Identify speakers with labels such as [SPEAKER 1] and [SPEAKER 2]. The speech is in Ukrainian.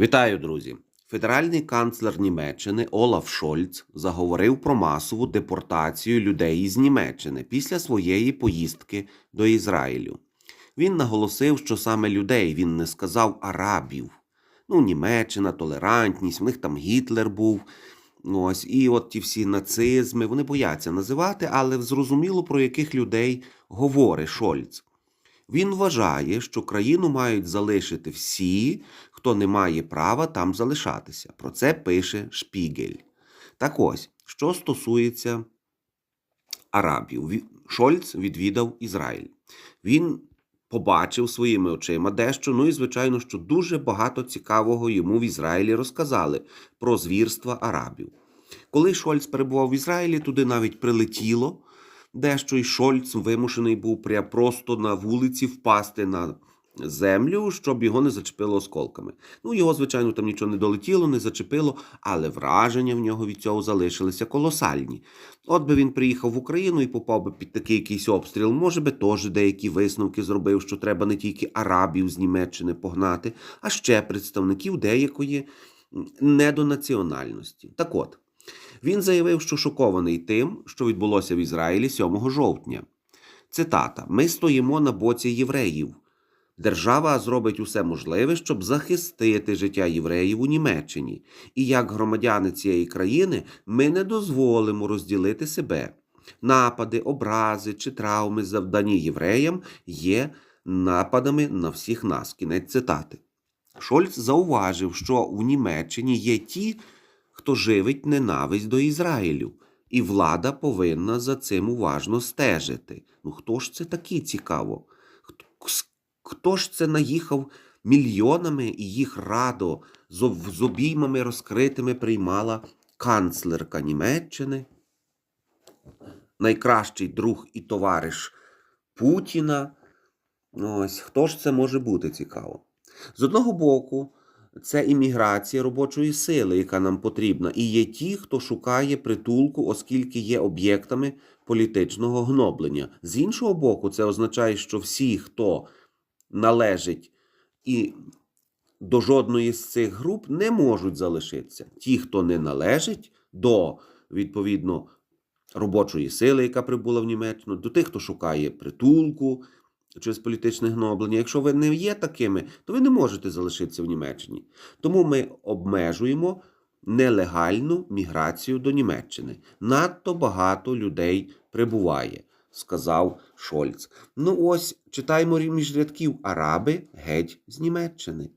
[SPEAKER 1] Вітаю, друзі! Федеральний канцлер Німеччини Олаф Шольц заговорив про масову депортацію людей із Німеччини після своєї поїздки до Ізраїлю. Він наголосив, що саме людей він не сказав арабів. Ну, Німеччина, толерантність, в них там Гітлер був. Ось, і от ті всі нацизми, вони бояться називати, але зрозуміло, про яких людей говорить Шольц. Він вважає, що країну мають залишити всі, хто не має права там залишатися. Про це пише Шпігель. Так ось, що стосується арабів, Шольц відвідав Ізраїль. Він побачив своїми очима дещо. Ну і звичайно, що дуже багато цікавого йому в Ізраїлі розказали про звірства арабів. Коли Шольц перебував в Ізраїлі, туди навіть прилетіло дещо, і Шольц вимушений був просто на вулиці впасти на землю, щоб його не зачепило осколками. Ну, його, звичайно, там нічого не долетіло, не зачепило, але враження в нього від цього залишилися колосальні. От би він приїхав в Україну і попав би під такий якийсь обстріл, може би теж деякі висновки зробив, що треба не тільки арабів з Німеччини погнати, а ще представників деякої недонаціональності. Так от, він заявив, що шокований тим, що відбулося в Ізраїлі 7 жовтня. Цитата: Ми стоїмо на боці євреїв. Держава зробить усе можливе, щоб захистити життя євреїв у Німеччині. І як громадяни цієї країни ми не дозволимо розділити себе. Напади, образи чи травми, завдані євреям, є нападами на всіх нас. Кінець цитати. Шольц зауважив, що у Німеччині є ті, хто живить ненависть до Ізраїлю, і влада повинна за цим уважно стежити. Ну хто ж це такі цікаво? Хто, ж це наїхав мільйонами і їх радо з обіймами розкритими приймала канцлерка Німеччини, найкращий друг і товариш Путіна. Ось хто ж це може бути цікаво? З одного боку, це імміграція робочої сили, яка нам потрібна, і є ті, хто шукає притулку, оскільки є об'єктами політичного гноблення. З іншого боку, це означає, що всі, хто належить і до жодної з цих груп, не можуть залишитися. Ті, хто не належить до відповідно робочої сили, яка прибула в Німеччину, до тих, хто шукає притулку через політичне гноблення. Якщо ви не є такими, то ви не можете залишитися в Німеччині. Тому ми обмежуємо нелегальну міграцію до Німеччини. Надто багато людей прибуває, сказав Шольц. Ну ось читаємо між рядків Араби геть з Німеччини.